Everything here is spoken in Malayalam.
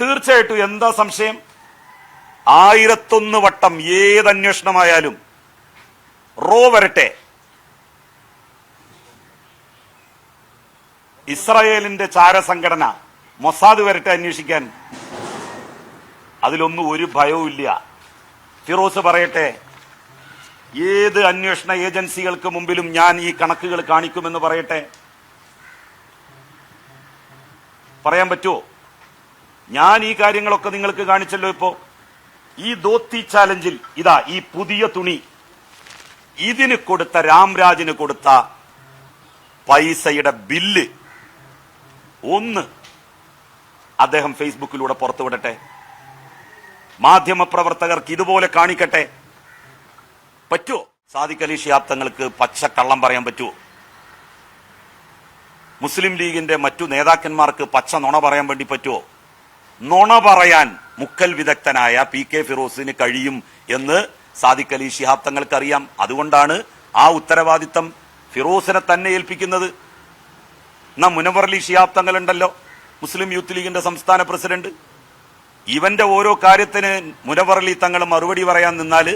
തീർച്ചയായിട്ടും എന്താ സംശയം? ആയിരത്തൊന്ന് വട്ടം ഏത് അന്വേഷണമായാലും റോ വരട്ടെ. ഇസ്രായേലിന്റെ ചാരസംഘടന മൊസാദ് വരട്ടെ അന്വേഷിക്കാൻ. അതിലൊന്നും ഒരു ഭയവും ഇല്ല. ഫിറോസ് പറയട്ടെ ഏത് അന്വേഷണ ഏജൻസികൾക്ക് മുമ്പിലും ഞാൻ ഈ കണക്കുകൾ കാണിക്കുമെന്ന് പറയട്ടെ? പറയാൻ പറ്റുമോ ഞാൻ ഈ കാര്യങ്ങളൊക്കെ നിങ്ങൾക്ക് കാണിച്ചല്ലോ ഇപ്പോ. ഈ ദോത്തി ചാലഞ്ചിൽ ഇതാ ഈ പുതിയ തുണി. ഇതിന് കൊടുത്ത രാംരാജിന് കൊടുത്ത പൈസയുടെ ബില്ല്. ഒന്ന് അദ്ദേഹം ഫേസ്ബുക്കിലൂടെ പുറത്തുവിടട്ടെ. മാധ്യമപ്രവർത്തകർക്ക് ഇതുപോലെ കാണിക്കട്ടെ. പറ്റുമോ സാദിഖ് അലി ഷിഹാബ് തങ്ങൾക്ക് പച്ച കള്ളം പറയാൻ പറ്റുമോ മുസ്ലിം ലീഗിന്റെ മറ്റു നേതാക്കന്മാർക്ക് പച്ച നുണ പറയാൻ വേണ്ടി പറ്റുമോ നുണ പറയാൻ മുക്കൽ വിദഗ്ധനായ പി കെ ഫിറോസിന് കഴിയും എന്ന് സാദിഖ് അലി ഷിഹാബ് തങ്ങൾക്ക് അറിയാം അതുകൊണ്ടാണ് ആ ഉത്തരവാദിത്തം ഫിറോസിനെ തന്നെ ഏൽപ്പിക്കുന്നത്. എന്നാ മുനവർ അലി ഷിഹാബ് തങ്ങളുണ്ടല്ലോ മുസ്ലിം യൂത്ത് ലീഗിന്റെ സംസ്ഥാന പ്രസിഡന്റ്. ഇവന്റെ ഓരോ കാര്യത്തിന് മുനവർ അലി തങ്ങൾ മറുപടി പറയാൻ നിന്നാൽ